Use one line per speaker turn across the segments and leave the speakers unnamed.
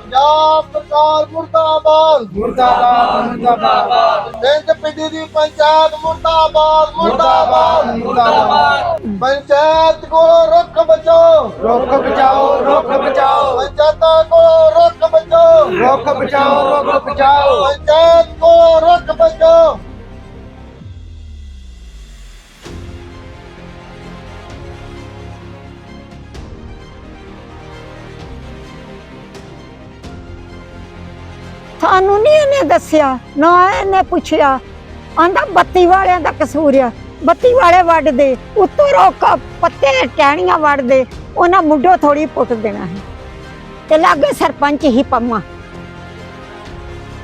ਪੰਜਾਬ ਸਰਕਾਰ ਮੁਰਦਾਬਾਦ।
ਮੁਰਦਾਬਾਦ ਮੁਰਦਾਬਾਦ।
ਪਿੰਡ ਪਿੰਡੀ ਦੀ ਪੰਚਾਇਤ ਮੁਰਦਾਬਾਦ। ਮੁਰਦਾਬਾਦ
ਮੁਰਦਾਬਾਦ।
ਪੰਚਾਇਤ ਕੋਲੋਂ ਰੁੱਖ ਬਚਾਓ।
ਰੁੱਖ ਬਚਾਓ ਰੁੱਖ ਬਚਾਓ।
ਪੰਚਾਇਤਾਂ ਕੋਲੋਂ ਰੁੱਖ ਬਚਾਓ।
ਰੁੱਖ ਬਚਾਓ ਰੁੱਖ ਬਚਾਓ।
ਪੰਚਾਇਤ
ਸਾਨੂੰ ਨਹੀਂ ਇਹਨੇ ਦੱਸਿਆ, ਨਾ ਇਹਨੇ ਪੁੱਛਿਆ। ਆਂਦਾ ਬੱਤੀ ਵਾਲਿਆਂ ਦਾ ਕਸੂਰ ਆ। ਬੱਤੀ ਵਾਲੇ ਵੱਢਦੇ, ਉੱਤੋਂ ਰੋਕ ਪੱਤੇ ਟਹਿਣੀਆਂ ਵੱਢਦੇ, ਉਹਨਾਂ ਮੁੱਢੋਂ ਥੋੜੀ ਪੁੱਟ ਦੇਣਾ ਹੈ ਤੇ ਲਾਗੇ ਸਰਪੰਚ ਹੀ ਪੰਮਾ।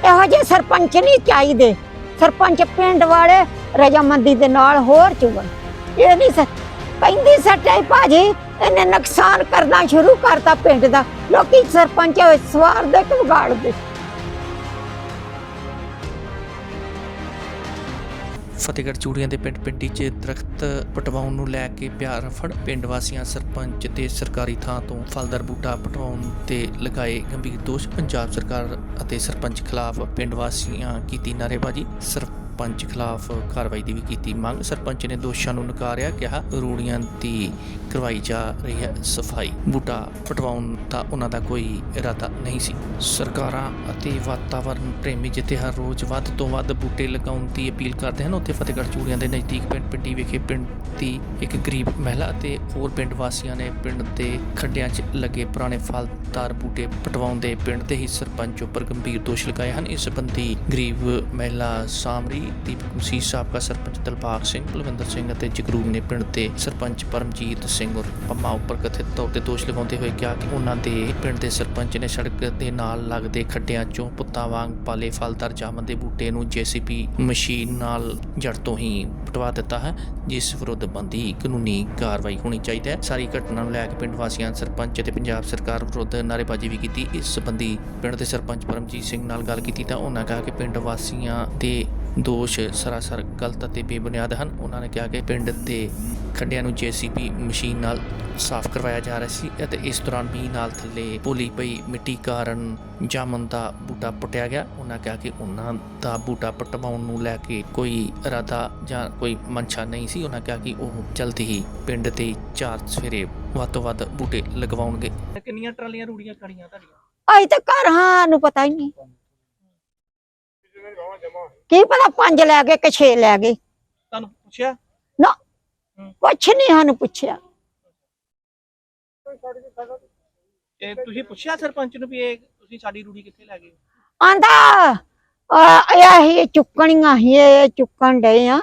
ਇਹੋ ਜਿਹੇ ਸਰਪੰਚ ਨਹੀਂ ਚਾਹੀਦੇ। ਸਰਪੰਚ ਪਿੰਡ ਵਾਲੇ ਰਜਾਮੰਦੀ ਦੇ ਨਾਲ ਹੋਰ ਚੁਗਣ। ਇਹ ਨਹੀਂ ਸਰ, ਕਹਿੰਦੀ ਸੱਟੇ ਭਾਜੀ, ਇਹਨੇ ਨੁਕਸਾਨ ਕਰਨਾ ਸ਼ੁਰੂ ਕਰਤਾ ਪਿੰਡ ਦਾ। ਲੋਕੀ ਸਰਪੰਚ ਸਵਾਰ ਦੇ ਕਿ ਵਿਗਾੜਦੇ
ਫਤਿਹਗੜ੍ਹ ਚੂੜੀਆਂ ਦੇ ਪਿੰਡ ਪਿੰਡੀ 'ਚ ਦਰਖਤ ਪਟਵਾਉਣ ਨੂੰ ਲੈ ਕੇ ਪਿਆਰ ਫੜ ਪਿੰਡ ਵਾਸੀਆਂ, ਸਰਪੰਚ ਤੇ ਸਰਕਾਰੀ ਥਾਂ ਤੋਂ ਫਲਦਾਰ ਬੂਟਾ ਪਟਵਾਉਣ ਤੇ ਲਗਾਏ ਗੰਭੀਰ ਦੋਸ਼। ਪੰਜਾਬ ਸਰਕਾਰ ਅਤੇ ਸਰਪੰਚ ਖਿਲਾਫ ਪਿੰਡ ਵਾਸੀਆਂ ਕੀਤੀ ਨਾਅਰੇਬਾਜ਼ੀ। ਸਰਪੰਚ ਖਿਲਾਫ ਕਾਰਵਾਈ ਦੀ ਵੀ ਕੀਤੀ ਮੰਗ। ਸਰਪੰਚ ਨੇ ਦੋਸ਼ਾਂ ਨੂੰ ਨਕਾਰਿਆ, ਕਿਹਾ ਰੂੜੀਆਂ ਦੀ ਕਰਵਾਈ ਜਾ ਰਹੀ ਹੈ ਸਫ਼ਾਈ। ਬੂਟਾ ਪਟਵਾਉਣ ਦਾ ਉਹਨਾਂ ਦਾ ਕੋਈ ਇਰਾਦਾ ਨਹੀਂ ਸੀ। ਸਰਕਾਰਾਂ ਅਤੇ ਵਾਤਾਵਰਣ ਪ੍ਰੇਮੀ ਜਿੱਥੇ ਹਰ ਰੋਜ਼ ਵੱਧ ਤੋਂ ਵੱਧ ਬੂਟੇ ਲਗਾਉਣ ਦੀ ਅਪੀਲ ਕਰਦੇ ਹਨ, ਉੱਥੇ ਫਤਿਹਗੜ੍ਹ ਚੂੜੀਆਂ ਦੇ ਨਜ਼ਦੀਕ ਪਿੰਡ ਪਿੰਡੀ ਵਿਖੇ ਪਿੰਡ ਦੀ ਇੱਕ ਗਰੀਬ ਮਹਿਲਾ ਅਤੇ ਹੋਰ ਪਿੰਡ ਵਾਸੀਆਂ ਨੇ ਪਿੰਡ ਦੇ ਖੱਡਿਆਂ 'ਚ ਲੱਗੇ ਪੁਰਾਣੇ ਫਲਦਾਰ ਬੂਟੇ ਪਟਵਾਉਣ ਦੇ ਪਿੰਡ ਦੇ ਹੀ ਸਰਪੰਚ ਉੱਪਰ ਗੰਭੀਰ ਦੋਸ਼ ਲਗਾਏ ਹਨ। ਇਸ ਸੰਬੰਧੀ ਗਰੀਬ ਮਹਿਲਾ ਸਾਮਰੀ ਦੀਪਕ ਮਸੀਹ ਸਾਬਕਾ ਸਰਪੰਚ ਦਲਬਾਗ ਸਿੰਘ ਬਲਵਿੰਦਰ ਸਿੰਘ ਅਤੇ ਜਗਰੂਪ ਨੇ ਪਿੰਡ ਦੇ ਸਰਪੰਚ ਪਰਮਜੀਤ ਸਿੰਘ ਉਰ ਪੰਮਾ ਉੱਪਰ ਕਥਿਤ ਤੌਰ ਤੇ ਦੋਸ਼ ਲਗਾਉਂਦੇ ਹੋਏ ਕਿਹਾ ਕਿ ਉਹਨਾਂ ਦੇ ਪਿੰਡ ਦੇ ਸਰਪੰਚ ਨੇ ਸੜਕ ਦੇ ਨਾਲ ਲੱਗਦੇ ਖੱਡਿਆਂ 'ਚੋਂ ਪੁੱਤਾਂ ਵਾਂਗ ਪਾਲੇ ਫਲਦਾਰ ਜਾਮਨ ਦੇ ਬੂਟੇ ਨੂੰ ਜੀਸੀਪੀ ਮਸ਼ੀਨ ਨਾਲ ਜੜ ਤੋਂ ਹੀ ਪਟਵਾ ਦਿੱਤਾ ਹੈ, ਜਿਸ ਵਿਰੁੱਧ ਬੰਦੀ ਕਾਨੂੰਨੀ ਕਾਰਵਾਈ ਹੋਣੀ ਚਾਹੀਦੀ ਹੈ। ਸਾਰੀ ਘਟਨਾ ਨੂੰ ਲੈ ਕੇ ਪਿੰਡ ਵਾਸੀਆਂ, ਸਰਪੰਚ ਅਤੇ ਪੰਜਾਬ ਸਰਕਾਰ ਵਿਰੁੱਧ ਨਾਅਰੇਬਾਜ਼ੀ ਵੀ ਕੀਤੀ। ਇਸ ਸੰਬੰਧੀ ਪਿੰਡ ਦੇ ਸਰਪੰਚ ਪਰਮਜੀਤ ਸਿੰਘ ਨਾਲ ਗੱਲ ਕੀਤੀ ਤਾਂ ਉਹਨਾਂ ਕਿਹਾ ਕਿ ਪਿੰਡ ਵਾਸੀਆਂ ਤੇ ਦੋਸ਼ ਸਰਾਸਰ ਗਲਤ ਅਤੇ ਬੇਬੁਨਿਆਦ ਹਨ। ਉਹਨਾਂ ਨੇ ਕਿਹਾ ਕਿ ਪਿੰਡ ਦੇ ਖੱਡਿਆਂ ਨੂੰ ਜੀਸੀਪੀ ਮਸ਼ੀਨ ਨਾਲ ਸਾਫ਼ ਕਰਵਾਇਆ ਜਾ ਰਿਹਾ ਸੀ ਅਤੇ ਇਸ ਦੌਰਾਨ ਮੀਂਹ ਨਾਲ ਥੱਲੇ ਪੋਲੀ ਪਈ ਮਿੱਟੀ ਕਾਰਨ ਜਾਮਨ ਦਾ ਬੂਟਾ ਪਟਿਆ ਗਿਆ। ਉਹਨਾਂ ਕਿਹਾ ਕਿ ਉਹਨਾਂ ਦਾ ਬੂਟਾ ਪਟਵਾਉਣ ਨੂੰ ਲੈ ਕੇ ਕੋਈ ਇਰਾਦਾ ਜਾਂ ਕੋਈ ਮਨਸ਼ਾ ਨਹੀਂ ਸੀ। ਉਹਨਾਂ ਕਿਹਾ ਕਿ ਉਹ ਜਲਦੀ ਹੀ ਪਿੰਡ ਤੇ ਚਾਰ ਸਵੇਰੇ ਵੱਧ ਤੋਂ ਵੱਧ ਬੂਟੇ ਲਗਵਾਉਣਗੇ।
ਕਿੰਨੀਆਂ ਟਰਾਲੀਆਂ ਰੂੜੀਆਂ ਖੜੀਆਂ ਤੁਹਾਡੀਆਂ?
ਆਈ ਤਾਂ ਘਰ ਹਾਂ ਨੂੰ ਪਤਾ ਹੀ ਨਹੀਂ। ਕੀ ਪਤਾ ਪੰਜ ਲੈ ਗਏ ਕਿ ਛੇ ਲੈ ਗਏ?
ਤੁਹਾਨੂੰ ਪੁੱਛਿਆ?
ਕੁਛ ਨਹੀਂ ਸਾਨੂੰ ਪੁੱਛਿਆ।
ਤੇ ਤੁਸੀਂ ਪੁੱਛਿਆ ਸਰਪੰਚ ਨੂੰ ਵੀ ਇਹ ਤੁਸੀਂ ਸਾਡੀ ਰੂੜੀ ਕਿੱਥੇ ਲੈ ਗਏ?
ਆਂਦਾ ਇਹ ਹੀ ਚੁੱਕਣੀਆਂ ਹੀ ਇਹ ਚੁੱਕਣ ਡਏ ਆ।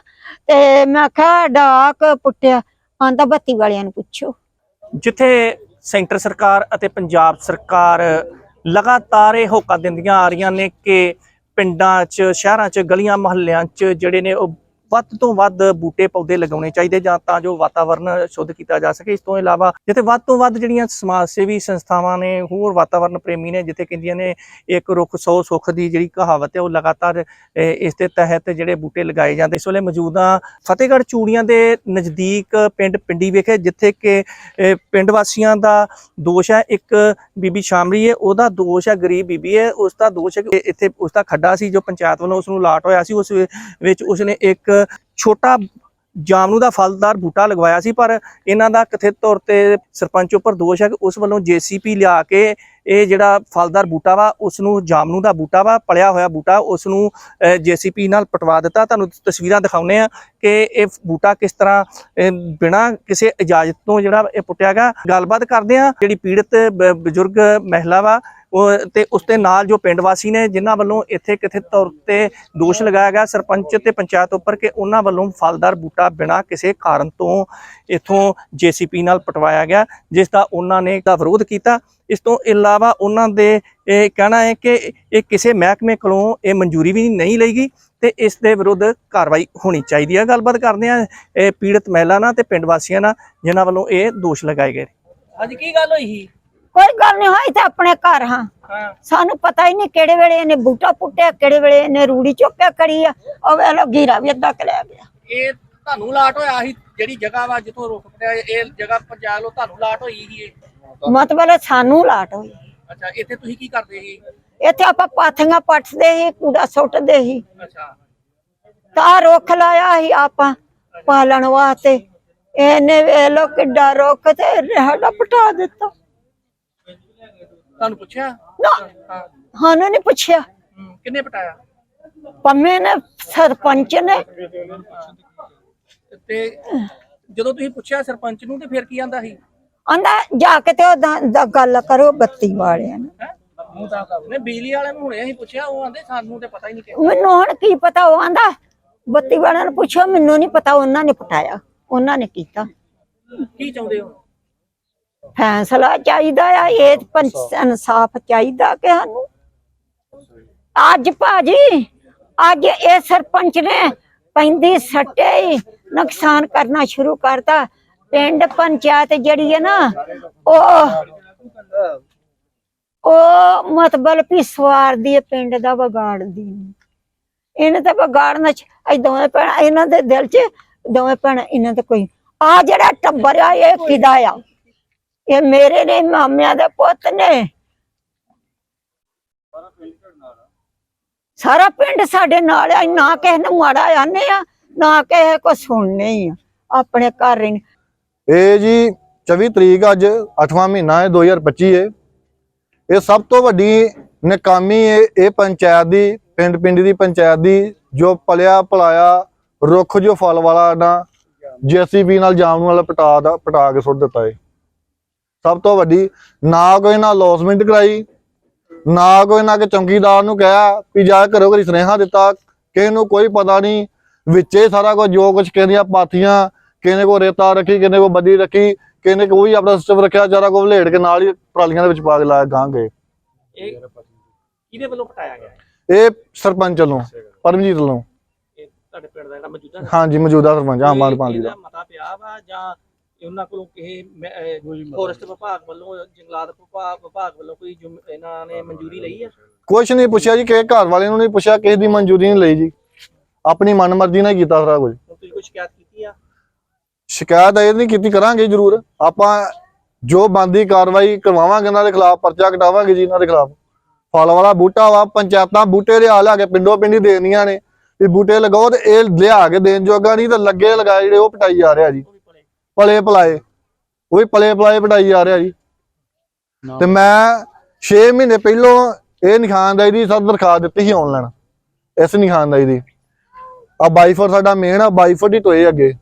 ਤੇ ਮੈਂ ਕਿਹਾ ਡਾਕ ਪੁੱਟਿਆ। ਆਂਦਾ ਬੱਤੀ ਵਾਲਿਆਂ ਨੂੰ ਪੁੱਛੋ।
ਜਿੱਥੇ ਸੈਂਟਰ ਸਰਕਾਰ ਅਤੇ ਪੰਜਾਬ ਸਰਕਾਰ ਲਗਾਤਾਰ ਇਹ ਹੋਕਾ ਦਿੰਦੀਆਂ ਆ ਰਹੀਆਂ ਨੇ ਕਿ ਪਿੰਡਾਂ 'ਚ ਸ਼ਹਿਰਾਂ 'ਚ ਗਲੀਆਂ ਮੁਹੱਲਿਆਂ 'ਚ ਜਿਹੜੇ ਨੇ ਉਹ ਵੱਧ ਤੋਂ ਵੱਧ ਬੂਟੇ ਪੌਦੇ ਲਗਾਉਣੇ ਚਾਹੀਦੇ ਜਾਂ ਤਾਂ ਜੋ ਵਾਤਾਵਰਨ ਸ਼ੁੱਧ ਕੀਤਾ ਜਾ ਸਕੇ। ਇਸ ਤੋਂ ਇਲਾਵਾ ਜਿੱਥੇ ਵੱਧ ਤੋਂ ਵੱਧ ਜਿਹੜੀਆਂ ਸਮਾਜ ਸੇਵੀ ਸੰਸਥਾਵਾਂ ਨੇ, ਹੋਰ ਵਾਤਾਵਰਨ ਪ੍ਰੇਮੀ ਨੇ, ਜਿੱਥੇ ਕਹਿੰਦੀਆਂ ਨੇ ਇੱਕ ਰੁੱਖ 100 ਸੁੱਖ ਦੀ ਜਿਹੜੀ ਕਹਾਵਤ ਹੈ, ਉਹ ਲਗਾਤਾਰ ਇਸ ਦੇ ਤਹਿਤ ਜਿਹੜੇ ਬੂਟੇ ਲਗਾਏ ਜਾਂਦੇ। ਇਸ ਵੇਲੇ ਮੌਜੂਦਾ ਫਤਿਹਗੜ੍ਹ ਚੂੜੀਆਂ ਦੇ ਨਜ਼ਦੀਕ ਪਿੰਡ ਪਿੰਡੀ ਵਿਖੇ, ਜਿੱਥੇ ਕਿ ਪਿੰਡ ਵਾਸੀਆਂ ਦਾ ਦੋਸ਼ ਹੈ। ਇੱਕ ਬੀਬੀ ਸ਼ਾਮਰੀ ਹੈ, ਉਹਦਾ ਦੋਸ਼ ਹੈ, ਗਰੀਬ ਬੀਬੀ ਹੈ। ਉਸ ਦਾ ਦੋਸ਼ ਹੈ ਕਿ ਇੱਥੇ ਉਸ ਦਾ ਖੱਡਾ ਸੀ, ਜੋ ਪੰਚਾਇਤ ਵੱਲੋਂ ਉਸ ਨੂੰ ਲਾਟ ਹੋਇਆ ਸੀ। ਉਸ ਵਿੱਚ ਉਸਨੇ ਇੱਕ ਛੋਟਾ ਜਾਮਨੂ ਦਾ ਫਲਦਾਰ ਬੂਟਾ ਲਗਵਾਇਆ ਸੀ ਪਰ ਇਹਨਾਂ ਦਾ ਕਥਿਤ ਤੌਰ ਤੇ ਸਰਪੰਚ ਉੱਪਰ ਦੋਸ਼ ਹੈ ਕਿ ਉਸ ਵੱਲੋਂ ਜੀਸੀਪੀ ਲਿਆ ਕੇ ਇਹ ਜਿਹੜਾ ਫਲਦਾਰ ਬੂਟਾ ਵਾ ਉਸ ਨੂੰ ਜਾਮਨੂ ਦਾ ਬੂਟਾ ਵਾ ਪਲਿਆ ਹੋਇਆ ਬੂਟਾ ਉਸ ਨੂੰ ਜੀਸੀਪੀ ਨਾਲ ਪਟਵਾ ਦਿੱਤਾ। ਤੁਹਾਨੂੰ ਤਸਵੀਰਾਂ ਦਿਖਾਉਨੇ ਆ ਕਿ ਇਹ ਬੂਟਾ ਕਿਸ ਤਰ੍ਹਾਂ ਅਹ, ਬਿਨਾਂ ਕਿਸੇ ਇਜਾਜ਼ਤ ਤੋਂ ਜਿਹੜਾ ਇਹ ਪੁੱਟਿਆ ਗਿਆ। ਗੱਲਬਾਤ ਕਰਦੇ ਆ ਜਿਹੜੀ ਪੀੜਤ ਬਜ਼ੁਰਗ ਮਹਿਲਾ ਵਾ ਤੇ ਉਸ ਦੇ ਨਾਲ ਜੋ ਪਿੰਡ ਵਾਸੀ ਨੇ, ਜਿਨ੍ਹਾਂ ਵੱਲੋਂ ਇੱਥੇ ਕਿਥੇ ਤੌਰ ਤੇ ਦੋਸ਼ ਲਗਾਇਆ ਗਿਆ, ਸਰਪੰਚ ਤੇ ਪੰਚਾਇਤ ਉੱਪਰ ਕਿ ਉਹਨਾਂ ਵੱਲੋਂ ਫਲਦਾਰ ਬੂਟਾ ਬਿਨਾਂ ਕਿਸੇ ਕਾਰਨ ਤੋਂ ਇਥੋਂ ਜੀਸੀਪੀ ਨਾਲ ਪਟਵਾਇਆ ਗਿਆ, ਜਿਸ ਦਾ ਉਹਨਾਂ ਨੇ ਦਾ ਵਿਰੋਧ ਕੀਤਾ। ਇਸ ਤੋਂ ਇਲਾਵਾ ਉਹਨਾਂ ਦੇ ਇਹ ਕਹਿਣਾ ਹੈ ਕਿ ਇਹ ਕਿਸੇ ਮਹਿਕਮੇ ਕੋਲੋਂ ਇਹ ਮਨਜ਼ੂਰੀ ਵੀ ਨਹੀਂ ਲਈ ਗਈ ਤੇ ਇਸ ਦੇ ਵਿਰੁੱਧ ਕਾਰਵਾਈ ਹੋਣੀ ਚਾਹੀਦੀ ਹੈ। ਗੱਲਬਾਤ ਕਰਦੇ ਆ ਇਹ ਪੀੜਤ ਮਹਿਲਾ ਨਾਲ ਤੇ ਪਿੰਡ ਵਾਸੀਆਂ ਨਾਲ, ਜਿਨ੍ਹਾਂ ਵੱਲੋਂ ਇਹ ਦੋਸ਼ ਲਗਾਏ ਗਏ
ਅੱਜ ਕੀ ਗੱਲ ਹੋਈ ਸੀ?
ਕੋਈ ਗੱਲ ਨਹੀਂ ਹੋਈ ਤਾਂ ਆਪਣੇ ਘਰ ਹਾਂ।
ਹਾਂ।
ਸਾਨੂੰ ਪਤਾ ਹੀ ਨਹੀਂ ਕਿਹੜੇ ਵੇਲੇ ਇਹਨੇ ਬੂਟਾ ਪੁੱਟਿਆ ਕਿਹੜੇ ਵੇਲੇ ਇਹਨੇ ਰੂੜੀ ਚੁੱਕਿਆ ਕਰੀ ਆ। ਉਹ ਵੇਲੇ ਗੀਰਾ ਵੀ ਅੱਧਾ ਕੁ ਲੈ ਗਿਆ।
ਇਹ ਤੁਹਾਨੂੰ ਲਾਟ ਹੋਇਆ ਸੀ ਜਿਹੜੀ ਜਗ੍ਹਾ ਵਾ ਜਿੱਥੋਂ ਪਿਆ ਇਹ ਜਗ੍ਹਾ ਪੰਜਾਬ ਲੋ ਤੁਹਾਨੂੰ ਲਾਟ ਹੋਈ ਸੀ ਇਹ?
ਮਤਲਬ ਸਾਨੂੰ ਲਾਟ ਹੋਈ।
ਅੱਛਾ ਇੱਥੇ ਤੁਸੀਂ ਕੀ ਕਰਦੇ ਸੀ?
ਇੱਥੇ ਆਪਾਂ ਪਾਥੀਆਂ ਪੱਟਦੇ ਸੀ ਕੂੜਾ ਸੁੱਟਦੇ ਸੀ।
ਅੱਛਾ।
ਤਾਂ ਰੁੱਖ ਲਾਇਆ ਸੀ ਆਪਾਂ ਪਾਲਣ ਵਾਸਤੇ। ਇਹਨੇ ਵੇਖ ਲੋ ਕਿੱਡਾ ਰੁੱਖ ਤੇ ਸਾਡਾ ਪਟਾ ਦਿੱਤਾ।
ਤੁਹਾਨੂੰ ਪੁੱਛਿਆ?
ਨਾ।
ਹਾਂ।
ਸਾਨੂੰ ਨਹੀਂ ਪੁੱਛਿਆ।
ਕਿੰਨੇ ਪਟਾਇਆ?
ਪੰਮੇ ਨੇ ਸਰਪੰਚ ਨੇ।
ਤੇ ਜਦੋਂ ਤੁਸੀਂ ਪੁੱਛਿਆ ਸਰਪੰਚ ਨੂੰ ਤੇ ਫਿਰ ਕੀ ਆਂਦਾ ਸੀ?
ਆਂਦਾ ਜਾ ਕੇ ਤੇ ਉਹਦਾ ਗੱਲ ਕਰੋ ਬੱਤੀ ਵਾਲਿਆਂ ਨਾਲ
ਹੈ? ਨੇ ਬਿਜਲੀ ਵਾਲਿਆਂ ਨੂੰ ਹੁਣੇ ਅਸੀਂ ਪੁੱਛਿਆ ਉਹ ਆਂਦੇ ਸਾਨੂੰ ਤੇ ਪਤਾ ਹੀ ਨਹੀਂ ਕਿ
ਮੈਨੂੰ ਹੁਣ ਕੀ ਪਤਾ ਉਹ ਆਂਦਾ ਬੱਤੀ ਵਾਲਿਆਂ ਨੂੰ ਪੁੱਛੋ ਮੈਨੂੰ ਨਹੀਂ ਪਤਾ ਉਹਨਾਂ ਨੇ ਪਟਾਇਆ ਉਹਨਾਂ ਨੇ ਕੀਤਾ।
ਕੀ ਚਾਹੁੰਦੇ ਹੋ?
ਫੈਸਲਾ ਚਾਹੀਦਾ ਆ ਇਹ ਪੰਚ ਇਨਸਾਫ ਚਾਹੀਦਾ ਕਿ ਸਾਨੂੰ। ਅੱਜ ਭਾਜੀ ਅੱਜ ਇਹ ਸਰਪੰਚ ਨੇ ਪੈਂਦੀ ਸੱਟੇ ਹੀ ਨੁਕਸਾਨ ਕਰਨਾ ਸ਼ੁਰੂ ਕਰਤਾ। ਪਿੰਡ ਪੰਚਾਇਤ ਜਿਹੜੀ ਹੈ ਨਾ ਉਹ ਉਹ ਮਤਲਬ ਵੀ ਸਵਾਰਦੀ ਹੈ ਪਿੰਡ ਦਾ ਵਿਗਾੜਦੀ ਇਹਨੇ ਤਾਂ ਵਿਗਾੜਨਾ ਚ ਇਹ ਦੋਵੇਂ ਭੈਣ ਇਹਨਾਂ ਦੇ ਦਿਲ 'ਚ ਦੋਵੇਂ ਭੈਣ ਇਹਨਾਂ ਦਾ ਕੋਈ ਆ ਜਿਹੜਾ ਟੱਬਰ ਆ ਇਹ ਕਿਦਾ ਆ। ਇਹ ਮੇਰੇ ਨੇ ਮਾਮਿਆਂ ਦੇ ਪੁੱਤ ਨੇ। ਸਾਰਾ ਪਿੰਡ ਸਾਡੇ ਨਾਲ ਆ ਨਾ ਕਿਸੇ ਨੂੰ ਮਾੜਾ ਆਨੇ ਆ ਨਾ ਕਿਸੇ ਕੋ ਸੁਣਨੇ ਹੀ ਆ ਆਪਣੇ ਘਰ ਹੀ
ਇਹ ਜੀ 24 ਤਰੀਕ ਅੱਜ 8ਵਾਂ ਮਹੀਨਾ ਹੈ 2025 ਹੈ ਇਹ ਸਭ ਤੋਂ ਵੱਡੀ ਨਕਾਮੀ ਹੈ ਇਹ ਪੰਚਾਇਤ ਦੀ ਪਿੰਡ ਪਿੰਡ ਦੀ ਪੰਚਾਇਤ ਦੀ ਜੋ ਪਲਿਆ ਪਲਾਇਆ ਰੁੱਖ ਜੋ ਫਲ ਵਾਲਾ ਨਾ ਜੀਸੀਬੀ ਨਾਲ ਜਾਮ ਨਾਲ ਪਟਾ ਦਾ ਪਟਾ ਕੇ ਸੁੱਟ ਦਿੱਤਾ ਹੈ ਸਭ ਤੋਂ ਵੱਡੀ ਨਾ ਕੋਈ ਨਾ ਲੌਸਮੈਂਟ ਕਰਾਈ ਨਾ ਕੋਈ ਨਾ ਕਿ ਚੌਂਕੀਦਾਰ ਨੂੰ ਕਿਹਾ ਵੀ ਜਾ ਕਰੋ ਕਰੀ ਸੁਨੇਹਾ ਦਿੱਤਾ ਕਿਸੇ ਨੂੰ ਕੋਈ ਪਤਾ ਨਹੀਂ ਵਿੱਚੇ ਸਾਰਾ ਕੁਝ ਜੋ ਕੁਝ ਕਹਿੰਦੀਆਂ ਪਾਥੀਆਂ ਕਿਨੇ ਕੋ ਰੇਤਾ ਰੱਖੀ ਕਿਨੇ ਕੋ ਬੱਦੀ ਰੱਖੀ ਕਿਨੇ ਕੋਈ ਆਪਣਾ ਸਿਸਟਮ ਰੱਖਿਆ ਚਾਰਾ ਕੋ ਵਲੇੜ ਕੇ ਨਾਲ ਹੀ ਟਰਾਲੀਆਂ ਦੇ ਵਿੱਚ ਪਾ ਕੇ ਲਾਇਆ ਗਾਂ ਗਏ।
ਇਹ ਕਿਹਦੇ ਵੱਲੋਂ ਪਟਾਇਆ ਗਿਆ? ਹੈ?
ਇਹ ਸਰਪੰਚ ਵੱਲੋਂ ਪਰਮਜੀਤ ਵੱਲੋਂ।
ਇਹ ਤੁਹਾਡੇ ਪਿੰਡ ਦਾ ਜਿਹੜਾ ਮੌਜੂਦਾ
ਹਾਂਜੀ ਮੌਜੂਦਾ ਸਰਪੰਚ ਆਮ ਆਦਮੀ ਪਾਰਟੀ ਦਾ।
ਮਤਾ ਪਿਆ ਵਾ ਜਾਂ ਉਹਨਾਂ ਕੋਲੋਂ ਕਿਸੇ ਫੋਰੈਸਟ ਵਿਭਾਗ ਵੱਲੋਂ ਜੰਗਲਾਤ ਵਿਭਾਗ ਵਿਭਾਗ ਵੱਲੋਂ ਕੋਈ ਜ਼ੁਮ- ਇਹਨਾਂ ਨੇ ਮਨਜ਼ੂਰੀ ਲਈ ਹੈ
ਕੁਛ ਨਹੀਂ ਪੁੱਛਿਆ ਜੀ ਕਿਸੇ ਘਰ ਵਾਲੇ ਨੂੰ ਨਹੀਂ ਪੁੱਛਿਆ ਕਿਸੇ ਦੀ ਮਨਜ਼ੂਰੀ ਨਹੀਂ ਲਈ ਜੀ। ਆਪਣੀ ਮਨਮਰਜ਼ੀ ਨਾਲ ਕੀਤਾ ਸਾਰਾ ਕੁਝ
ਹੁਣ ਤੁਸੀਂ ਕੋਈ ਸ਼ਿਕਾਇਤ ਕੀਤੀ ਆ?
ਸ਼ਿਕਾਇਤ ਇਹ ਨਹੀਂ ਕੀਤੀ ਕਰਾਂਗੇ ਜ਼ਰੂਰ। ਆਪਾਂ ਜੋ ਬੰਦੀ ਕਾਰਵਾਈ ਕਰਵਾਵਾਂਗੇ ਇਹਨਾਂ ਦੇ ਖਿਲਾਫ ਪਰਚਾ ਕਟਾਵਾਂਗੇ ਜੀ ਇਹਨਾਂ ਦੇ ਖਿਲਾਫ। ਫਲ ਵਾਲਾ ਬੂਟਾ ਵਾ ਪੰਚਾਇਤਾਂ ਬੂਟੇ ਲਿਆ ਲਿਆ ਕੇ ਪਿੰਡੋਂ ਪਿੰਡੀ ਦੇਣੀਆਂ ਨੇ। ਵੀ ਬੂਟੇ ਲਗਾਓ ਤੇ ਇਹ ਲਿਆ ਕੇ ਦੇਣ ਜੋਗਾ ਨਹੀਂ ਤਾਂ ਲੱਗੇ ਲਗਾਏ ਜਿਹੜੇ ਉਹ ਪਟਾਈ ਜਾ ਰਿਹਾ ਜੀ। ਪਲੇ ਪਲਾਏ ਉਹ ਵੀ ਪਲੇ ਪਲਾਏ ਪਟਾਈ ਜਾ ਰਿਹਾ ਜੀ। ਤੇ ਮੈਂ 6 ਮਹੀਨੇ ਪਹਿਲੋਂ ਇਹ ਨਿਖਾਨਦਾਈ ਦੀ ਸਭ ਦਰਖਾਸਤ ਦਿੱਤੀ ਸੀ ਆਨਲਾਈਨ ਇਸ ਨਿਖਾਨਦਾਈ ਦੀ। ਆ ਬਾਈਫਰ ਸਾਡਾ ਮੇਨ ਆ ਬਾਈਫਰ ਦੀ ਟੋਏ ਅੱਗੇ।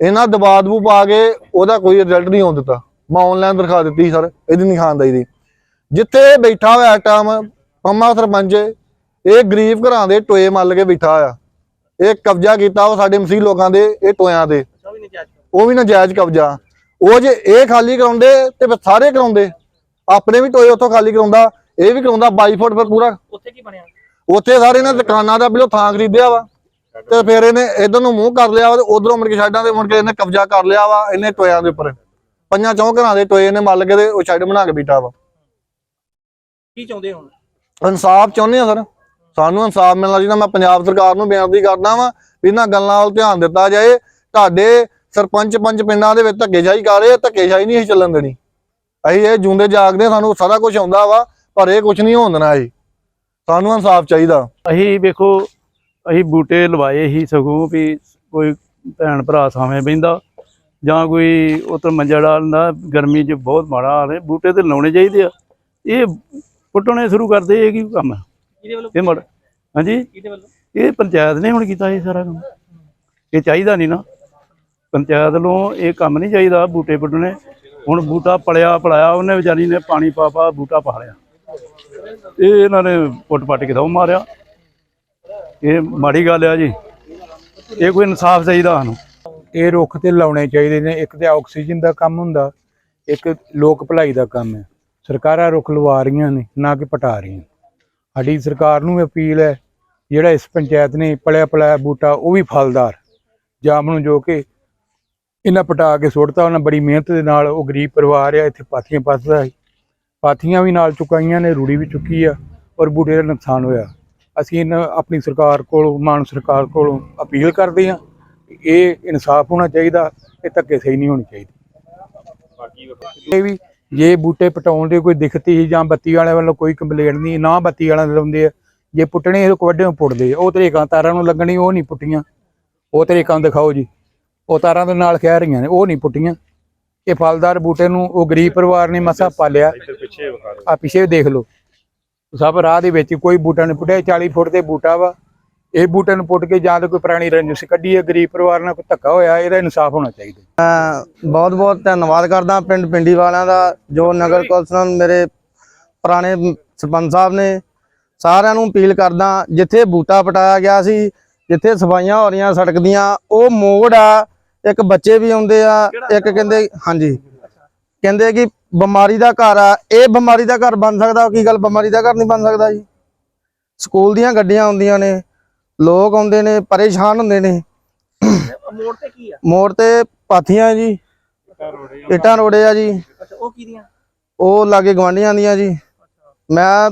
ਇਹਨਾਂ ਦਬਾਅ ਦਬੂ ਪਾ ਕੇ ਉਹਦਾ ਕੋਈ ਰਿਜ਼ਲਟ ਨਹੀਂ ਆਉਣ ਦਿੱਤਾ। ਮੈਂ ਆਨਲਾਈਨ ਦਰਖਾਸਤ ਦਿੱਤੀ ਸੀ ਸਰ ਇਹਦੀ ਨਿਖਾਨਦਾਈ ਦੀ। ਜਿੱਥੇ ਬੈਠਾ ਹੋਇਆ ਟਾਈਮ ਪੰਮਾ ਸਰਪੰਚ ਇਹ ਗਰੀਬ ਘਰਾਂ ਦੇ ਟੋਏ ਮੱਲ ਕੇ ਬੈਠਾ ਆ ਇਹ ਕਬਜ਼ਾ ਕੀਤਾ ਉਹ ਸਾਡੇ ਮਸੀਹ ਲੋਕਾਂ ਦੇ ਇਹ ਟੋਇਆਂ ਤੇ।
ਅੱਛਾ
ਉਹ ਵੀ ਨਾਜਾਇਜ਼ ਕਬਜ਼ਾ। ਉਹ ਜੇ ਇਹ ਖਾਲੀ ਕਰਾਉਂਦੇ ਤੇ ਫਿਰ ਸਾਰੇ ਕਰਾਉਂਦੇ। ਆਪਣੇ ਵੀ ਟੋਏ ਉੱਥੋਂ ਖਾਲੀ ਕਰਾਉਂਦਾ ਇਹ ਵੀ ਕਰਾਉਂਦਾ 22 ਫੁੱਟ ਫਿਰ ਪੂਰਾ।
ਉੱਥੇ ਕੀ ਬਣਿਆ?
ਉੱਥੇ ਸਾਰੇ ਇਹਨਾਂ ਦੁਕਾਨਾਂ ਦਾ ਬਿਲੋ ਥਾਂ ਖਰੀਦਿਆ ਵਾ। ਤੇ ਫਿਰ ਇਹਨੇ ਇਧਰ ਨੂੰ ਮੂੰਹ ਕਰ ਲਿਆ ਵਾ ਤੇ ਉਧਰੋਂ ਮੁੜ ਕੇ ਛੱਡਾਂ ਦੇ ਮੁੜ ਕੇ ਇਹਨੇ ਕਬਜ਼ਾ ਕਰ ਲਿਆ ਵਾ ਇਹਨੇ ਟੋਇਆਂ ਦੇ ਉੱਪਰ। ਪੰਜਾਂ ਚੌਂ ਘਰਾਂ ਦੇ ਟੋਏ ਇਹਨੇ ਮੱਲ ਕੇ ਤੇ ਉਹ ਛੱਡ ਬਣਾ ਕੇ ਬੀਟਾ ਵਾ।
ਕੀ ਚਾਹੁੰਦੇ ਹੁਣ?
ਇਨਸਾਫ ਚਾਹੁੰਦੇ ਆ ਸਰ। ਸਾਨੂੰ ਇਨਸਾਫ ਮਿਲਣਾ ਚਾਹੀਦਾ। ਮੈਂ ਪੰਜਾਬ ਸਰਕਾਰ ਨੂੰ ਬੇਨਤੀ ਕਰਦਾ ਵਾਂ ਵੀ ਇਹਨਾਂ ਗੱਲਾਂ ਵੱਲ ਧਿਆਨ ਦਿੱਤਾ ਜਾਏ। ਤੁਹਾਡੇ ਸਰਪੰਚ ਪੰਚ ਪਿੰਡਾਂ ਦੇ ਵਿੱਚ ਧੱਕੇਸ਼ਾਹੀ ਕਰ ਰਹੇ ਆ, ਧੱਕੇਸ਼ਾਹੀ ਨਹੀਂ ਅਸੀਂ ਚੱਲਣ ਦੇਣੀ। ਅਸੀਂ ਇਹ ਜੂੰਦੇ ਜਾਗਦੇ ਹਾਂ, ਸਾਨੂੰ ਸਾਰਾ ਕੁਝ ਆਉਂਦਾ ਵਾ ਪਰ ਇਹ ਕੁਝ ਨਹੀਂ ਹੋਣ ਦੇਣਾ ਅਸੀਂ ਸਾਨੂੰ ਇਨਸਾਫ ਚਾਹੀਦਾ।
ਅਸੀਂ ਵੇਖੋ ਅਸੀਂ ਬੂਟੇ ਲਵਾਏ ਹੀ ਸਗੋਂ ਵੀ ਕੋਈ ਭੈਣ ਭਰਾ ਸਾਵੇਂ ਬਹਿੰਦਾ ਜਾਂ ਕੋਈ ਉਤਰ ਮੰਜਾ ਡਾਲਦਾ ਗਰਮੀ 'ਚ ਬਹੁਤ ਮਾੜਾ ਹਾਲ ਹੈ ਬੂਟੇ ਤੇ ਲਾਉਣੇ ਚਾਹੀਦੇ ਆ। ਇਹ ਪੁੱਟਣੇ ਸ਼ੁਰੂ ਕਰਦੇ ਇਹ ਕੀ ਕੰਮ ਹੈ
ਕਿਹਦੇ ਵੱਲੋਂ?
ਇਹ ਮੜ ਹਾਂਜੀ?
ਕਿਹਦੇ ਵੱਲੋਂ?
ਇਹ ਪੰਚਾਇਤ ਨੇ ਹੁਣ ਕੀਤਾ ਇਹ ਸਾਰਾ ਕੰਮ। ਇਹ ਚਾਹੀਦਾ ਨਹੀਂ ਨਾ। ਪੰਚਾਇਤ ਵੱਲੋਂ ਇਹ ਕੰਮ ਨਹੀਂ ਚਾਹੀਦਾ ਬੂਟੇ ਵੱਢਣੇ। ਹੁਣ ਬੂਟਾ ਪਲਿਆ, ਪਲਾਇਆ, ਉਹਨੇ ਵਿਚਾਰੀ ਨੇ ਪਾਣੀ ਪਾ ਪਾ ਬੂਟਾ ਪਾ ਲਿਆ। ਇਹ ਇਹਨਾਂ ਨੇ ਪੁੱਟ ਪੱਟ ਕੇ ਦਉ ਮਾਰਿਆ। ਇਹ ਮਾੜੀ ਗੱਲ ਆ ਜੀ। ਇਹ ਕੋਈ ਇਨਸਾਫ ਚਾਹੀਦਾ ਸਾਨੂੰ।
ਇਹ ਰੁੱਖ ਤੇ ਲਾਉਣੇ ਚਾਹੀਦੇ ਨੇ। ਇੱਕ ਤੇ ਆਕਸੀਜਨ ਦਾ ਕੰਮ ਹੁੰਦਾ, ਇੱਕ ਲੋਕ ਭਲਾਈ ਦਾ ਕੰਮ ਹੈ। ਸਰਕਾਰਾਂ ਰੁੱਖ ਲਵਾ ਰਹੀਆਂ ਨੇ, ਨਾ ਕਿ ਪਟਾ ਰਹੀਆਂ। ਸਾਡੀ ਸਰਕਾਰ ਨੂੰ ਅਪੀਲ ਹੈ, ਜਿਹੜਾ ਇਸ ਪੰਚਾਇਤ ਨੇ ਪਲਿਆ ਪਲਾਇਆ ਬੂਟਾ, ਉਹ ਵੀ ਫਲਦਾਰ। ਜਾਮ ਨੂੰ ਜੋ ਕਿ ਇਹਨਾਂ ਪਟਾ ਕੇ ਸੁੱਟਤਾ, ਉਹਨਾਂ ਬੜੀ ਮਿਹਨਤ ਦੇ ਨਾਲ ਉਹ ਗਰੀਬ ਪਰਿਵਾਰ ਆ, ਇੱਥੇ ਪਾਥੀਆਂ ਪੱਸਦਾ ਸੀ। ਪਾਥੀਆਂ ਵੀ ਨਾਲ ਚੁਕਾਈਆਂ ਨੇ, ਰੂੜੀ ਵੀ ਚੁੱਕੀ ਆ ਔਰ ਬੂਟੇ ਦਾ ਨੁਕਸਾਨ ਹੋਇਆ। ਅਸੀਂ ਇਹਨਾਂ, ਆਪਣੀ ਸਰਕਾਰ ਕੋਲੋਂ, ਮਾਨ ਸਰਕਾਰ ਕੋਲੋਂ ਅਪੀਲ ਕਰਦੇ ਹਾਂ ਇਹ ਇਨਸਾਫ ਹੋਣਾ ਚਾਹੀਦਾ, ਇਹ ਧੱਕੇ ਸਹੀ ਨਹੀਂ ਹੋਣੀ ਚਾਹੀਦੀ। ਇਹ ਵੀ ਜੇ ਬੂਟੇ ਪਟਾਉਣ ਦੀ ਕੋਈ ਦਿੱਕਤ ਸੀ ਜਾਂ ਬੱਤੀ ਵਾਲਿਆਂ ਵੱਲੋਂ ਕੋਈ ਕੰਪਲੇਂਟ ਨਹੀਂ, ਨਾ ਬੱਤੀ ਵਾਲਿਆਂ ਦੇ ਲਾਉਂਦੇ ਆ, ਜੇ ਪੁੱਟਣੇ ਇਹ ਵੱਡੇ ਪੁੱਟਦੇ ਆ। ਉਹ ਤਰੀਕਾਂ ਤਾਰਾਂ ਨੂੰ ਲੱਗਣੀ, ਉਹ ਨਹੀਂ ਪੁੱਟੀਆਂ। ਉਹ ਤਰੀਕਾਂ ਦਿਖਾਓ ਜੀ। ਉਹ ਤਾਰਾਂ ਦੇ ਨਾਲ ਕਹਿ ਰਹੀਆਂ ਨੇ, ਉਹ ਨਹੀਂ ਪੁੱਟੀਆਂ। ਇਹ ਫਲਦਾਰ ਬੂਟੇ ਨੂੰ, ਉਹ ਗਰੀਬ ਪਰਿਵਾਰ ਨੇ ਮਸਾ ਪਾਲਿਆ। ਆ ਪਿੱਛੇ ਦੇਖ ਲਓ। ਸਭ ਰਾਹ ਦੇ ਵਿੱਚ ਕੋਈ ਬੂਟਾ ਨਹੀਂ ਪੁੱਟਿਆ 40 ਫੁੱਟ ਦੇ ਬੂਟਾ ਵਾ। ਇਹ ਬੂਟੇ ਨੂੰ ਪੁੱਟ ਕੇ ਜਾਂ ਤਾਂ ਕੋਈ ਪੁਰਾਣੀ ਰੰਜਿਸ਼ ਕੱਢੀ ਹੈ, ਗਰੀਬ ਪਰਿਵਾਰ ਨਾਲ ਕੋਈ ਧੱਕਾ ਹੋਇਆ, ਇਹਦਾ ਇਨਸਾਫ ਹੋਣਾ ਚਾਹੀਦਾ।
ਬਹੁਤ ਬਹੁਤ ਧੰਨਵਾਦ ਕਰਦਾ ਪਿੰਡ ਪਿੰਡੀ ਵਾਲਿਆਂ ਦਾ, ਜੋ ਨਗਰ ਕੌਂਸਲ ਮੇਰੇ ਪੁਰਾਣੇ ਸਰਪੰਚ ਸਾਹਿਬ ਨੇ ਸਾਰਿਆਂ ਨੂੰ ਅਪੀਲ ਕਰਦਾ, ਜਿੱਥੇ ਬੂਟਾ ਪਟਾਇਆ ਗਿਆ ਸੀ, ਜਿੱਥੇ ਸਫਾਈਆਂ ਹੋ ਰਹੀਆਂ ਸੜਕ ਦੀਆਂ, ਉਹ ਮੋੜ ਆ। ਇੱਕ ਬੱਚੇ ਵੀ ਆਉਂਦੇ ਆ ਇੱਕ ਕਹਿੰਦੇ ਹਾਂਜੀ। ਕਹਿੰਦੇ ਕਿ ਬਿਮਾਰੀ ਦਾ ਘਰ ਆ ਇਹ ਬਿਮਾਰੀ ਦਾ ਘਰ ਬਣ ਸਕਦਾ ਕੀ ਗੱਲ ਬਿਮਾਰੀ ਦਾ ਘਰ ਨਹੀਂ ਬਣ ਸਕਦਾ ਜੀ? ਸਕੂਲ ਦੀਆਂ ਗੱਡੀਆਂ ਆਉਂਦੀਆਂ ਨੇ ਲੋਕ ਆਉਂਦੇ ਨੇ ਪਰੇਸ਼ਾਨ ਹੁੰਦੇ ਨੇ।
ਮੋੜ ਤੇ ਕੀ ਆ?
ਮੋੜ ਤੇ ਪਾਥੀਆਂ ਜੀ ਇੱਟਾਂ ਰੋੜੇ ਆ। ਜੀ।
ਅੱਛਾ ਉਹ ਕੀ ਦੀਆਂ
ਉਹ ਲਾਗੇ ਗਵਾਂਢੀਆਂ ਦੀਆਂ ਜੀ। ਮੈਂ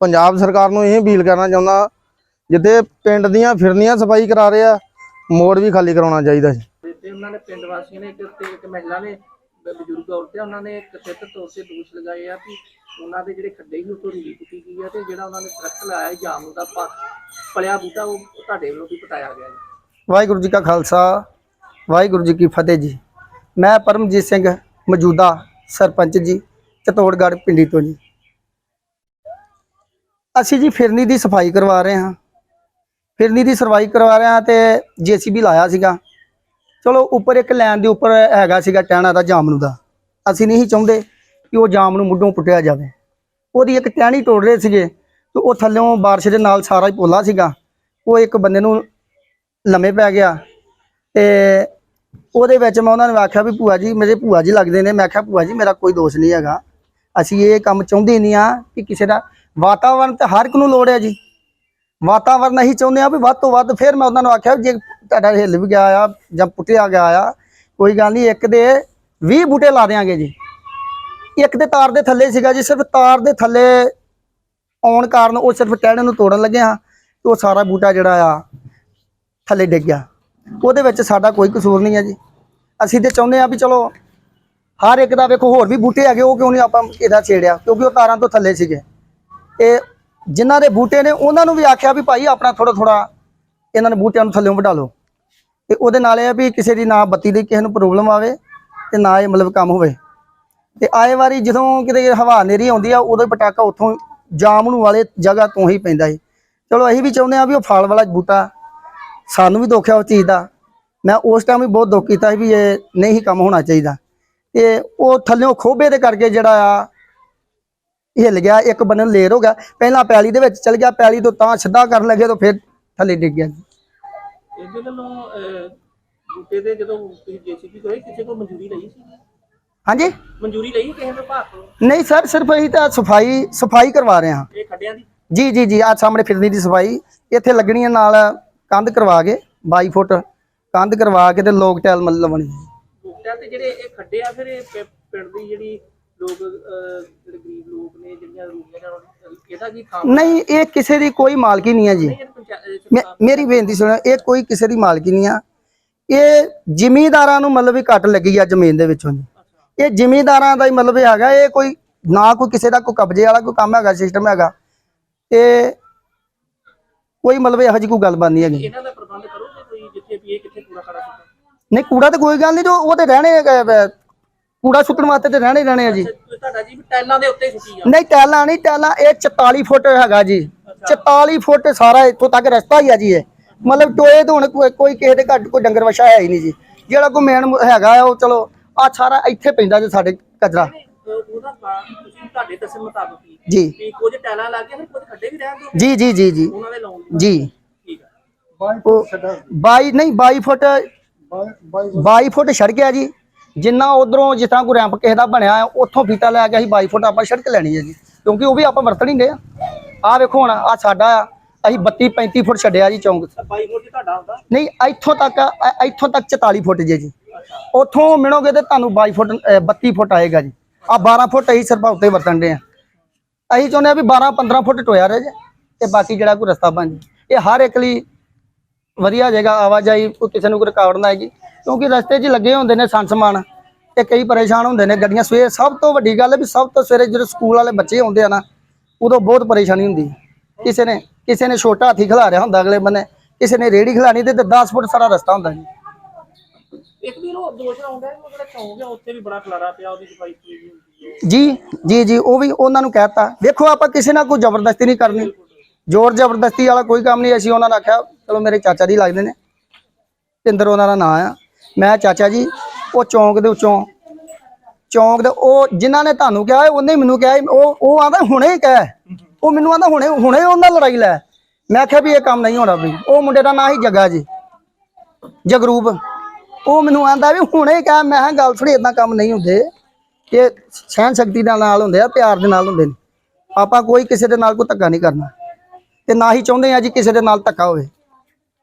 ਪੰਜਾਬ ਸਰਕਾਰ ਨੂੰ ਇਹ ਅਪੀਲ ਕਰਨਾ ਚਾਹੁੰਦਾ ਜਿੱਥੇ ਪਿੰਡ ਦੀਆਂ ਫਿਰਨੀਆਂ ਸਫ਼ਾਈ ਕਰਾ ਰਹੇ ਆ ਮੋੜ ਵੀ ਖਾਲੀ ਕਰਾਉਣਾ ਚਾਹੀਦਾ ਜੀ।
ਤੇ- ਉਹਨਾਂ ਨੇ ਪਿੰਡ ਵਾਸੀਆਂ ਨੇ ਇੱਕ ਤੇ ਇੱਕ ਮਹਿਲਾ ਨੇ, ਬ- ਬਜ਼ੁਰਗ ਔਰਤ ਹੈ, ਉਹਨਾਂ ਨੇ ਕਥਿਤ ਤੌਰ ਤੇ ਦੋਸ਼ ਲਗਾਏ ਆ ਕਿ ਉਹਨਾਂ ਦੇ ਜਿਹੜੇ ਖੱਡੇ ਸੀ ਉੱਥੋਂ ਰੀਲੀ ਪੁੱਟੀ ਗਈ ਹੈ ਤੇ ਜਿਹੜਾ ਉਹਨਾਂ ਨੇ ਦਰਖਤ ਲਾਇਆ ਜਾਮ ਦਾ ਪ- ਪਲਿਆ ਬੂਟਾ, ਉਹ ਤੁਹਾਡੇ ਵੱਲੋਂ ਵੀ ਪਟਾਇਆ ਗਿਆ ਜੀ।
ਵਾਹਿਗੁਰੂ ਜੀ ਕਾ ਖਾਲਸਾ, ਵਾਹਿਗੁਰੂ ਜੀ ਕੀ ਫਤਿਹ ਜੀ। ਮੈਂ ਪਰਮਜੀਤ ਸਿੰਘ ਮੌਜੂਦਾ ਸਰਪੰਚ ਜੀ, ਚਤੋੜਗੜ੍ਹ ਪਿੰਡੀ ਤੋਂ ਜੀ। ਅਸੀਂ ਜੀ ਫਿਰਨੀ ਦੀ ਸਫ਼ਾਈ ਕਰਵਾ ਰਹੇ ਹਾਂ। ਫਿਰਨੀ ਦੀ ਸਫ਼ਾਈ ਕਰਵਾ ਰਹੇ ਹਾਂ ਤੇ ਜੀਸੀਬੀ ਲਾਇਆ ਸੀਗਾ। ਚਲੋ ਉੱਪਰ ਇੱਕ ਲਾਈਨ ਦੇ ਉੱਪਰ ਹੈਗਾ ਸੀਗਾ ਟਹਿਣਾ ਦਾ ਜਾਮਨੂ ਦਾ। ਅਸੀਂ ਨਹੀਂ ਚਾਹੁੰਦੇ ਕਿ ਉਹ ਜਾਮ ਨੂੰ ਮੁੱਢੋਂ ਪੁੱਟਿਆ ਜਾਵੇ। ਉਹਦੀ ਇੱਕ ਟਹਿਣੀ ਤੋੜ ਰਹੇ ਸੀਗੇ ਤੇ ਉਹ ਥੱਲਿਓਂ ਬਾਰਿਸ਼ ਦੇ ਨਾਲ ਸਾਰਾ ਹੀ ਪੋਲਾ ਸੀਗਾ। ਉਹ ਇੱਕ ਬੰਦੇ ਨੂੰ ਲੰਮੇ ਪੈ ਗਿਆ ਤੇ ਉਹਦੇ ਵਿੱਚ ਮੈਂ ਉਹਨਾਂ ਨੂੰ ਆਖਿਆ ਵੀ ਭੂਆ ਜੀ, ਮੇਰੇ ਭੂਆ ਜੀ ਲੱਗਦੇ ਨੇ। ਮੈਂ ਆਖਿਆ, ਭੂਆ ਜੀ, ਮੇਰਾ ਕੋਈ ਦੋਸ਼ ਨਹੀਂ ਹੈਗਾ। ਅਸੀਂ ਇਹ ਕੰਮ ਚਾਹੁੰਦੇ ਨਹੀਂ ਆ ਕਿ ਕਿਸੇ ਦਾ ਵਾਤਾਵਰਨ ਤੇ ਹਰ ਇੱਕ ਨੂੰ ਲੋੜ ਹੈ ਜੀ। ਵਾਤਾਵਰਨ ਅਸੀਂ ਚਾਹੁੰਦੇ ਆ ਵੀ ਵੱਧ ਤੋਂ ਵੱਧ ਫਿਰ ਮੈਂ ਉਹਨਾਂ ਨੂੰ ਆਖਿਆ ਵੀ ਜੇ ਤੁਹਾਡਾ ਹਿੱਲ ਵੀ ਗਿਆ ਆ ਜਾਂ ਪੁੱਟਿਆ ਗਿਆ ਆ, ਕੋਈ ਗੱਲ ਨਹੀਂ, ਇੱਕ ਦੇ 20 ਬੂਟੇ ਲਾ ਦੇਾਂਗੇ ਜੀ। ਇੱਕ ਦੇ ਤਾਰ ਦੇ ਥੱਲੇ ਸੀਗਾ ਜੀ, ਸਿਰਫ ਤਾਰ ਦੇ ਥੱਲੇ ਆਉਣ ਕਾਰਨ ਉਹ ਸਿਰਫ ਟਹਿਣੇ ਨੂੰ ਤੋੜਨ ਲੱਗੇ ਹਾਂ ਤੇ ਉਹ ਸਾਰਾ ਬੂਟਾ ਜਿਹੜਾ ਆ ਥੱਲੇ ਡਿੱਗ ਗਿਆ। ਉਹਦੇ ਵਿੱਚ ਸਾਡਾ ਕੋਈ ਕਸੂਰ ਨਹੀਂ ਹੈ ਜੀ। ਅਸੀਂ ਤੇ ਚਾਹੁੰਦੇ ਆ ਵੀ ਚਲੋ ਹਰ ਇੱਕ ਦਾ ਵੇਖੋ, ਹੋਰ ਵੀ ਬੂਟੇ ਹੈਗੇ, ਉਹ ਕਿਉਂ ਨਹੀਂ ਆਪਾਂ ਇਹਦਾ ਛੇੜਿਆ? ਕਿਉਂਕਿ ਉਹ ਤਾਰਾਂ ਤੋਂ ਥੱਲੇ ਸੀਗੇ। ਤੇ ਜਿਨ੍ਹਾਂ ਦੇ ਬੂਟੇ ਨੇ, ਉਹਨਾਂ ਨੂੰ ਵੀ ਆਖਿਆ ਵੀ ਭਾਈ ਆਪਣਾ ਥੋੜਾ ਥੋੜਾ ਇਹਨਾਂ ਨੇ ਬੂਟਿਆਂ ਨੂੰ ਥੱਲੇੋਂ ਵਢਾ ਲਓ। ਤੇ ਉਹਦੇ ਨਾਲ ਇਹ ਆ ਵੀ ਕਿਸੇ ਦੀ ਨਾ ਬੱਤੀ ਦੀ ਕਿਸੇ ਨੂੰ ਪ੍ਰੋਬਲਮ ਆਵੇ ਤੇ ਨਾ ਇਹ ਮਤਲਬ ਕੰਮ ਹੋਵੇ। ਤੇ ਆਏ ਵਾਰੀ ਜਦੋਂ ਕਿਤੇ ਹਵਾ ਨੇਰੀ ਆਉਂਦੀ ਆ, ਉਦੋਂ ਪਟਾਕਾ ਉੱਥੋਂ ਜਾਮਨੂ ਵਾਲੇ ਜਗ੍ਹਾ ਤੋਂ ਹੀ ਪੈਂਦਾ ਸੀ। ਚਲੋ ਅਸੀਂ ਵੀ ਚਾਹੁੰਦੇ ਆ ਵੀ ਉਹ ਫਲ ਵਾਲਾ ਬੂਟਾ ਸਾਨੂੰ ਵੀ ਦੁੱਖ ਹੈ ਉਸ ਚੀਜ਼ ਦਾ। ਮੈਂ ਉਸ ਟਾਈਮ ਵੀ ਬਹੁਤ ਦੁੱਖ ਕੀਤਾ ਸੀ ਵੀ ਇਹ ਨਹੀਂ ਕੰਮ ਹੋਣਾ ਚਾਹੀਦਾ। ਤੇ ਉਹ ਥੱਲਿਓਂ ਖੋਬੇ ਦੇ ਕਰਕੇ ਜਿਹੜਾ ਆ, ਹਿੱਲ ਗਿਆ, ਇੱਕ ਬੰਨ ਲੇਰ ਹੋ ਗਿਆ। ਪਹਿਲਾਂ ਪੈਲੀ ਦੇ ਵਿੱਚ ਚਲ ਗਿਆ, ਪੈਲੀ ਤੋਂ ਤਾਂ ਸਿੱਧਾ ਕਰਨ ਲੱਗੇ ਤਾਂ ਫਿਰ ਥੱਲੇ ਡਿੱਗ ਗਿਆ। ਜੀ
ਇਹਦੇ ਵੱਲੋਂ ਬੂਟੇ ਦੇ ਜਦੋਂ ਤੁਸੀਂ ਜੀਸੀਬੀ ਕੋਲੇ ਕਿਸੇ ਕੋਲ ਮਨਜ਼ੂਰੀ ਲਈ ਸੀ?
ਹਾਂਜੀ?
ਮਨਜ਼ੂਰੀ ਲਈ ਕਿਸੇ ਵਿਭਾਗ ਤੋਂ
ਨਹੀਂ ਸਰ ਸਿਰਫ ਅਸੀਂ ਤਾਂ ਸਫ਼ਾਈ ਸਫ਼ਾਈ ਕਰਵਾ ਰਹੇ ਹਾਂ।
ਇਹ ਖੱਡਿਆਂ ਦੀ?
ਜੀ ਜੀ ਜੀ ਆ ਸਾਹਮਣੇ ਫਿਰਨੀ ਦੀ ਸਫ਼ਾਈ। ਇੱਥੇ ਲੱਗਣੀ ਹੈ ਨਾਲ ਕੰਧ ਕਰਵਾ ਕੇ 22 ਫੁੱਟ ਕੰਧ ਕਰਵਾ ਕੇ ਤੇ ਲੋਕ ਟੈਲ ਮੱਲ ਲਵਣੀ
ਬੂਟਿਆਂ ਤੇ ਜਿਹੜੇ ਇਹ ਖੱਡੇ ਆ ਫਿਰ ਇਹ ਪਿੰਡ ਦੀ ਜਿਹੜੀ ਲੋਕ ਅਹ, ਜਿਹੜੇ ਗਰੀਬ ਲੋਕ ਨੇ ਜਿਹੜੀਆਂ ਰੂੜੀਆਂ ਜਾਂ ਇਹਦਾ ਕੀ ਥਾਂ
ਨਹੀਂ ਇਹ ਕਿਸੇ ਦੀ ਕੋਈ ਮਾਲਕੀ ਨਹੀਂ ਹੈ ਜੀ।
ਇਹ ਪੰਚਾਇਤ
ਮੇ- ਮੇਰੀ ਬੇਨਤੀ ਸੁਣੋ ਇਹ ਕੋਈ ਕਿਸੇ ਦੀ ਮਾਲਕੀ ਨਹੀਂ ਆ। ਇਹ ਜ਼ਿਮੀਂਦਾਰਾਂ ਨੂੰ ਮਤਲਬ ਵੀ ਕੱਟ ਲੱਗੀ ਆ ਜ਼ਮੀਨ ਦੇ ਵਿੱਚੋਂ ਜੀ। ਇਹ ਜ਼ਿਮੀਂਦਾਰਾਂ ਦਾ ਹੀ ਮਤਲਬ ਇਹ ਹੈਗਾ ਇਹ ਕੋਈ ਨਾ ਕੋਈ ਕਿਸੇ ਦਾ ਕੋਈ ਕਬਜ਼ੇ ਵਾਲਾ ਕੋਈ ਕੰਮ ਹੈਗਾ ਸਿਸਟਮ ਹੈਗਾ। ਤੇ ਕੋਈ ਮਤਲਬ ਇਹੋ ਜਿਹੀ ਕੋਈ ਗੱਲਬਾਤ ਨਹੀਂ ਹੈਗੀ।
ਇਹਨਾਂ ਦਾ ਪ੍ਰਬੰਧ ਕਰੋਗੇ ਕੋਈ ਜਿੱਥੇ ਵੀ ਇਹ ਕਿੱਥੇ ਕੂੜਾ ਖੜਾ ਸੁੱਟਣ
ਨਹੀਂ ਕੂੜਾ ਤੇ ਕੋਈ ਗੱਲ ਨਹੀਂ ਜੋ ਉਹ ਤੇ ਰਹਿਣੇ ਅਹ, ਕੂੜਾ ਸੁੱਟਣ ਵਾਸਤੇ ਤੇ ਰਹਿਣੇ ਹੀ ਰਹਿਣੇ ਆ ਜੀ।
ਤੁਹਾਡਾ ਜੀ ਵੀ ਟੈਲਾਂ ਦੇ ਉੱਤੇ ਹੀ ਸੁੱਟੀ ਆ।
ਨਹੀਂ ਟੈਲਾਂ ਨਹੀਂ ਟੈਲਾਂ ਇਹ 44 ਫੁੱਟ ਹੈਗਾ ਜੀ। 44 ਫੁੱਟ ਸਾਰਾ ਇੱਥੋਂ ਤੱਕ ਰਸਤਾ ਹੀ ਆ ਜੀ ਇਹ। ਮਤਲਬ ਟੋਏ ਤੋਂ ਹੁਣ ਕੋਈ ਕੋਈ ਕਿਸੇ ਦੇ ਘੱਟ ਕੋਈ ਡੰਗਰ ਵਛਾ ਹੈ ਹੀ ਨਹੀਂ ਜੀ। ਜਿਹੜਾ ਕੋਈ ਮੇਨ ਹੈਗਾ ਉਹ ਚਲੋ ਆ ਸਾਰਾ ਇੱਥੇ ਪੈਂਦਾ ਜੀ ਸਾਡੇ ਕਚਰਾ।
ਅਹ ਉਹਦਾ ਕਾਰਨ ਤੁਸੀਂ ਤੁਹਾਡੇ ਦੱਸਣ ਮੁਤਾਬਕ ਹੀ
ਜੀ।
ਕੁਝ ਟੈਲਾਂ ਲੱਗ ਗਈਆਂ ਫਿਰ ਕੁਝ ਖੱਡੇ ਵੀ ਰਹਿਣ ਦੋ
ਜੀ ਜੀ ਜੀ ਜੀ।
ਉਹਨਾਂ ਦੇ ਲਾਉਣ
ਜੀ।
ਠੀਕ
ਉਹ 22 ਨਹੀਂ 22 ਫੁੱਟ 22 ਫੁੱਟ ਸੜਕ ਹੈ ਜੀ। ਜਿੰਨਾ ਉਧਰੋਂ ਜਿਸ ਤਰ੍ਹਾਂ ਕੋਈ ਰੈਂਪ ਕਿਸੇ ਦਾ ਬਣਿਆ ਹੈ, ਉੱਥੋਂ ਫੀਤਾ ਲੈ ਕੇ ਅਸੀਂ 22 ਫੁੱਟ ਆਪਾਂ ਸੜਕ ਲੈਣੀ ਹੈ ਜੀ ਕਿਉਂਕਿ ਉਹ ਵੀ ਆਪਾਂ ਵਰਤਣੀ ਦੇ ਆ। ਆ ਵੇਖੋ ਹੁਣ ਆ ਸਾਡਾ ਆ ਅਸੀਂ 32 35 ਫੁੱਟ ਛੱਡਿਆ ਜੀ ਚੌਂਕ
ਬਾਈ ਫੁੱਟ ਤੁਹਾਡਾ ਹੁੰਦਾ?
ਨਹੀਂ ਇੱਥੋਂ ਤੱਕ ਇੱਥੋਂ ਤੱਕ 44 ਫੁੱਟ ਜੇ ਜੀ। ਉੱਥੋਂ ਮਿਣੋਗੇ ਤੇ ਤੁਹਾਨੂੰ 22 ਫੁੱਟ ਅ, 32 ਫੁੱਟ ਆਏਗਾ ਜੀ। ਆ 12 ਫੁੱਟ ਅਸੀਂ ਸਿਰਫ ਉੱਤੇ ਵਰਤਣ ਦੇ ਆ। ਅਸੀਂ ਚਾਹੁੰਦੇ ਆ ਵੀ 12 15 ਫੁੱਟ ਟੋਇਆ ਰਹੇ ਜੇ ਤੇ ਬਾਕੀ ਜਿਹੜਾ ਕੋਈ ਰਸਤਾ ਬਣ ਜੇ। ਇਹ ਹਰ ਇੱਕ ਲਈ ਵਧੀਆ ਜਗ੍ਹਾ ਆਵਾਜਾਈ ਕਿਸੇ ਨੂੰ ਕੋਈ ਰੁਕਾਵਟ ਨਾ ਆਏਗੀ। ਕਿਉਂਕਿ ਰਸਤੇ 'ਚ ਲੱਗੇ ਹੁੰਦੇ ਨੇ ਸੰਸਮਾਨ ਤੇ ਕਈ ਪਰੇਸ਼ਾਨ ਹੁੰਦੇ ਨੇ ਗੱਡੀਆਂ। ਸਵੇਰੇ ਸਭ ਤੋਂ ਵੱਡੀ ਗੱਲ ਹੈ ਵੀ ਸਭ ਤੋਂ ਸਵੇਰੇ ਜਦੋਂ ਸਕੂਲ ਵਾਲੇ ਬੱਚੇ ਆਉਂਦੇ ਆ ਨਾ ਉਦੋਂ ਬਹੁਤ ਪਰੇਸ਼ਾਨੀ ਹੁੰਦੀ। ਕਿਸੇ ਨੇ ਕਿਸੇ ਨੇ ਛੋਟਾ ਹਾਥੀ ਖਿਲਾ ਰਿਹਾ ਹੁੰਦਾ ਅਗਲੇ ਬੰਨੇ ਕਿਸੇ ਨੇ ਰੇੜੀ ਖਿਲਾਣੀ ਤੇ 10 ਫੁੱਟ ਸਾਰਾ ਰਸਤਾ ਹੁੰਦਾ ਜੀ।
ਇੱਕ ਵੀ ਉਹ ਦੋਸ਼ ਆਉਂਦਾ ਹੈ ਉਹ ਜਿਹੜਾ ਚੌਂਕ ਹੈ ਉੱਥੇ ਵੀ ਬੜਾ ਖਲਾਰਾ ਪਿਆ ਉਹਦੀ ਸਫ਼ਾਈ ਪੂਰੀ ਨਹੀਂ ਹੁੰਦੀ ਹੈ
ਜੀ ਜੀ ਜੀ ਉਹ ਵੀ ਉਹਨਾਂ ਨੂੰ ਕਹਿਤਾ। ਵੇਖੋ ਆਪਾਂ ਕਿਸੇ ਨਾਲ ਕੋਈ ਜ਼ਬਰਦਸਤੀ ਨਹੀਂ ਕਰਨੀ। ਜ਼ੋਰ ਜ਼ਬਰਦਸਤੀ ਵਾਲਾ ਕੋਈ ਕੰਮ ਨਹੀਂ ਅਸੀਂ ਉਹਨਾਂ ਨੂੰ ਆਖਿਆ ਚਲੋ ਮੇਰੇ ਚਾਚਾ ਜੀ ਲੱਗਦੇ ਨੇ। ਪਿੰਦਰ ਉਹਨਾਂ ਦਾ ਨਾਂ ਆ। ਮੈਂ ਚਾਚਾ ਜੀ, ਉਹ ਚੌਂਕ ਦੇ ਉੱਚੋਂ, ਚੌਂਕ ਦੇ ਉਹ ਜਿਨ੍ਹਾਂ ਨੇ ਤੁਹਾਨੂੰ ਕਿਹਾ, ਉਹਨੇ ਮੈਨੂੰ ਕਿਹਾ, ਉਹ ਉਹ ਆਂਦਾ ਹੁਣੇ ਕਹਿ, ਉਹ ਮੈਨੂੰ ਆਂਦਾ ਹੁਣੇ ਹੁਣੇ ਉਹਨਾਂ ਲੜਾਈ ਲੈ। ਮੈਂ ਆਖਿਆ ਵੀ ਇਹ ਕੰਮ ਨਹੀਂ ਹੋਣਾ ਵੀ, ਉਹ ਮੁੰਡੇ ਦਾ ਨਾਂ ਹੀ ਜੱਗਾ ਜੀ, ਜਗਰੂਪ। ਉਹ ਮੈਨੂੰ ਆਂਦਾ ਵੀ ਹੁਣੇ ਕਹਿ, ਮੈਂ ਕਿਹਾ ਗੱਲ ਥੋੜੀ ਇਦਾਂ ਕੰਮ ਨਹੀਂ ਹੁੰਦੇ। ਇਹ ਸਹਿਨ ਸ਼ਕਤੀ ਦੇ ਨਾਲ ਹੁੰਦੇ ਆ, ਪਿਆਰ ਦੇ ਨਾਲ ਹੁੰਦੇ ਨੇ। ਆਪਾਂ ਕੋਈ ਕਿਸੇ ਦੇ ਨਾਲ ਕੋਈ ਧੱਕਾ ਨਹੀਂ ਕਰਨਾ। ਤੇ ਨਾ ਹੀ ਚਾਹੁੰਦੇ ਆ ਜੀ ਕਿਸੇ ਦੇ ਨਾਲ ਧੱਕਾ ਹੋਵੇ।